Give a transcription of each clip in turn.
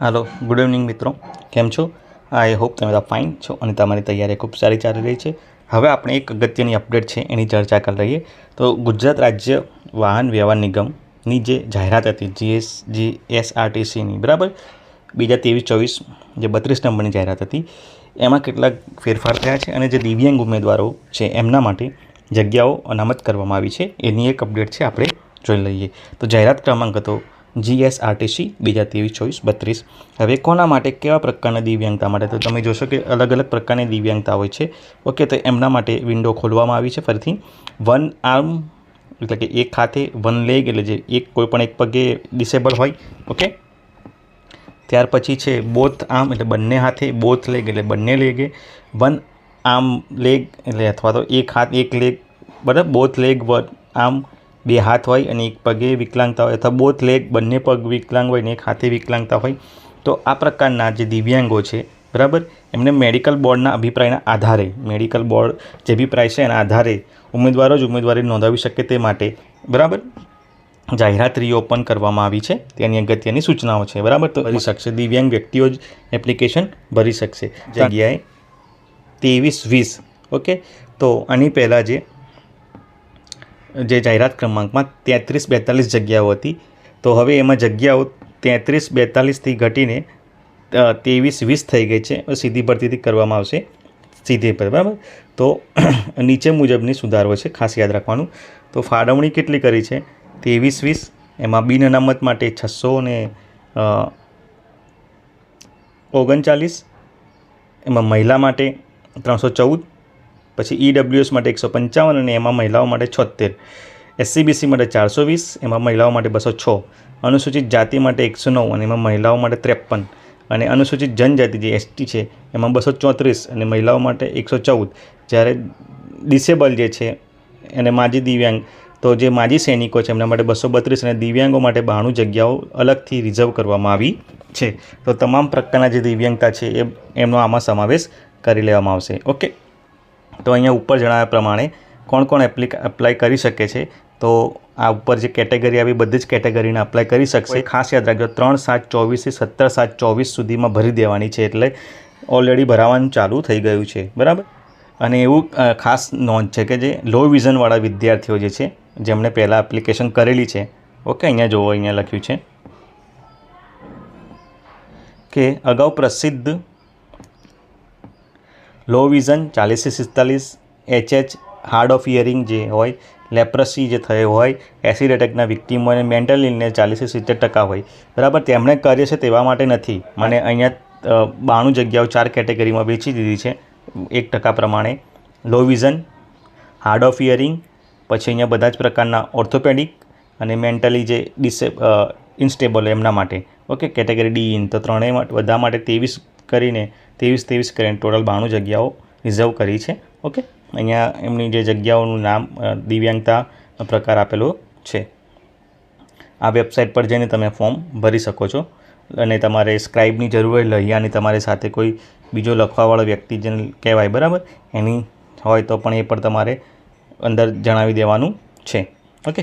હાલો good evening મિત્રો. કેમ છો? આઈ હોપ તમે બધા ફાઇન છો અને તમારી તૈયારી ખૂબ સારી ચાલી રહી છે. હવે આપણે એક અગત્યની અપડેટ છે એની ચર્ચા કરી લઈએ. તો ગુજરાત રાજ્ય વાહન વ્યવહાર નિગમની જે જાહેરાત હતી જીએસ જી એસઆરટીસીની બરાબર? બીજા ત્રેવીસ, ચોવીસ જે બત્રીસ નંબરની જાહેરાત હતી, એમાં કેટલાક ફેરફાર થયા છે અને જે દિવ્યાંગ ઉમેદવારો છે એમના માટે જગ્યાઓ અનામત કરવામાં આવી છે. એની એક અપડેટ છે, આપણે જોઈ લઈએ. તો જાહેરાત ક્રમાંક હતો જીએસઆરટીસી બીજા ત્રેવીસ ચોવીસ, બત્રીસ. હવે કોના માટે, કેવા પ્રકારના દિવ્યાંગતા માટે? તો તમે જોશો કે અલગ અલગ પ્રકારની દિવ્યાંગતા હોય છે. ઓકે, તો એમના માટે વિન્ડો ખોલવામાં આવી છે ફરીથી. વન આર્મ, એટલે કે એક હાથે વન લેગ, એટલે જે એક કોઈ પણ એક પગે ડિસેબલ હોય, ઓકે? ત્યાર પછી છે બોથ આર્મ, એટલે બંને હાથે બોથ લેગ, એટલે બંને લેગે. વન આર્મ લેગ, એટલે અથવા તો એક હાથ, એક લેગ, બરાબર? બોથ લેગ, વન આર્મ બે હાથ હોય અને એક પગે વિકલાંગતા હોય અથવા બોથ લેગ બંને પગ વિકલાંગ હોય ને એક હાથે વિકલાંગતા હોય તો આ પ્રકારના જે દિવ્યાંગો છે બરાબર? એમને મેડિકલ બોર્ડના અભિપ્રાયના આધારે મેડિકલ બોર્ડ જે અભિપ્રાય છે એના આધારે ઉમેદવારો જ ઉમેદવારી નોંધાવી શકે તે માટે બરાબર? જાહેરાત રીઓપન કરવામાં આવી છે તેની અગત્યની સૂચનાઓ છે બરાબર? તો ભરી શકશે દિવ્યાંગ વ્યક્તિઓ જ એપ્લિકેશન ભરી શકશે. જગ્યાએ ત્રેવીસ વીસ ઓકે? તો આની પહેલાં જે જે જાહેરાત ક્રમાંકમાં તેત્રીસ બેતાલીસ જગ્યાઓ હતી. તો હવે એમાં જગ્યાઓ તેત્રીસ બેતાલીસથી ઘટીને ત્રેવીસ વીસ થઈ ગઈ છે. સીધી ભરતીથી કરવામાં આવશે. સીધી પર બરાબર? તો નીચે મુજબની સુધારો છે, ખાસ યાદ રાખવાનું. તો ફાળવણી કેટલી કરી છે? ત્રેવીસ વીસ, એમાં બિન અનામત માટે છસો ને ઓગણચાલીસ, એમાં મહિલા માટે ત્રણસો ચૌદ પછી ઈડબ્લ્યુએસ માટે એકસો પંચાવન અને એમાં મહિલાઓ માટે છોતેર એસસીબીસી માટે ચારસો વીસ, એમાં મહિલાઓ માટે બસો છ. અનુસૂચિત જાતિ માટે એકસો નવ અને એમાં મહિલાઓ માટે ત્રેપન. અને અનુસૂચિત જનજાતિ જે એસટી છે, એમાં બસો ચોત્રીસ અને મહિલાઓ માટે એકસો ચૌદ. જ્યારે ડિસેબલ જે છે અને માજી દિવ્યાંગ, તો જે માજી સૈનિકો છે, એમના માટે બસો બત્રીસ અને દિવ્યાંગો માટે બાણું જગ્યાઓ અલગથી રિઝર્વ કરવામાં આવી છે. તો તમામ પ્રકારના જે દિવ્યાંગતા છે, એ એમનો આમાં સમાવેશ કરી લેવામાં આવશે. ઓકે? તો અહીંયા ઉપર જણાવ્યા પ્રમાણે કોણ કોણ એપ્લિક એપ્લાય કરી શકે છે તો આ ઉપર જે કેટેગરી આવી બધી જ કેટેગરીને અપ્લાય કરી શકશે. ખાસ યાદ રાખજો ત્રણ સાત ચોવીસથી સત્તર સાત ચોવીસ સુધીમાં ભરી દેવાની છે એટલે ઓલરેડી ભરાવાનું ચાલુ થઈ ગયું છે બરાબર? અને એવું ખાસ નોંધ છે કે જે લો વિઝનવાળા વિદ્યાર્થીઓ જે છે જેમણે પહેલાં એપ્લિકેશન કરેલી છે ઓકે અહીંયા જોવો અહીંયા લખ્યું છે કે અગાઉ પ્રસિદ્ધ લો વિઝન ચાલીસથી સિસ્તાલીસ એચએચ હાર્ડ ઓફ હિયરિંગ જે હોય લેપ્રસી જે થયો હોય એસિડ એટેકના વિક્ટીમ હોય અને મેન્ટલ ઇલનેસ ચાલીસથી સિત્તેર ટકા હોય. બરાબર, તેમણે કર્યો છે તેવા માટે નથી. મને અહીંયા બાણું જગ્યાઓ ચાર કેટેગરીમાં વેચી દીધી છે, એક ટકા પ્રમાણે. Low vision hard of hearing પછી અહીંયા બધા જ પ્રકારના ઓર્થોપેડિક અને મેન્ટલી જે ડિસે ઇન્સ્ટેબલ એમના માટે. ઓકે કેટેગરી ડી ઇન તો ત્રણેય બધા માટે ત્રેવીસ કરીને ત્રેવીસ ત્રેવીસ કરીને ટોટલ બાણું જગ્યાઓ રિઝર્વ કરી છે, ઓકે? અહીંયા એમની જે જગ્યાઓનું નામ દિવ્યાંગતા પ્રકાર આપેલો છે. આ વેબસાઇટ પર જઈને તમે ફોર્મ ભરી શકો છો અને તમારે સ્ક્રાઇબની જરૂર હોય, લહિયાની તમારી સાથે કોઈ બીજો લખવાવાળો વ્યક્તિ જેને કહેવાય, બરાબર? એની હોય તો પણ એ પણ તમારે અંદર જણાવી દેવાનું છે, ઓકે?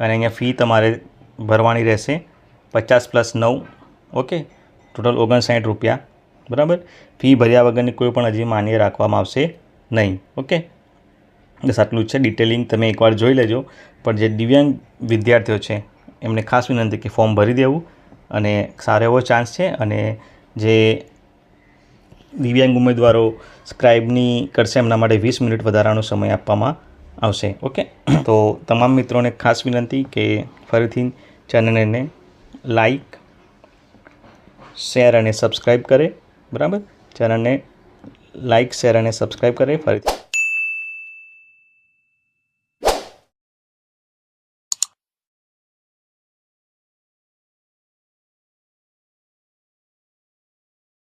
અને અહીંયા ફી તમારે ભરવાની રહેશે. પચાસ પ્લસ નવ, ઓકે? ટોટલ ઓગણસાઠ રૂપિયા, બરાબર? ફી ભર્યા વગરની કોઈ પણ હજી માન્ય રાખવામાં આવશે નહીં, ઓકે? બસ આટલું છે ડિટેલિંગ તમે એકવાર જોઈ લેજો. પણ જે દિવ્યાંગ વિદ્યાર્થીઓ છે, એમને ખાસ વિનંતી કે ફોર્મ ભરી દેવું અને સારો એવો ચાન્સ છે અને જે દિવ્યાંગ ઉમેદવારો સ્ક્રાઇબની કરશે, એમના માટે વીસ મિનિટ વધારાનો સમય આપવામાં આવશે, ઓકે? તો તમામ મિત્રોને ખાસ વિનંતી કે ફરીથી ચેનલને લાઈક શેર અને સબસ્ક્રાઈબ કરે. બરાબર? ચેનલને લાઈક શેર અને સબસ્ક્રાઈબ કરે. ફરીથી.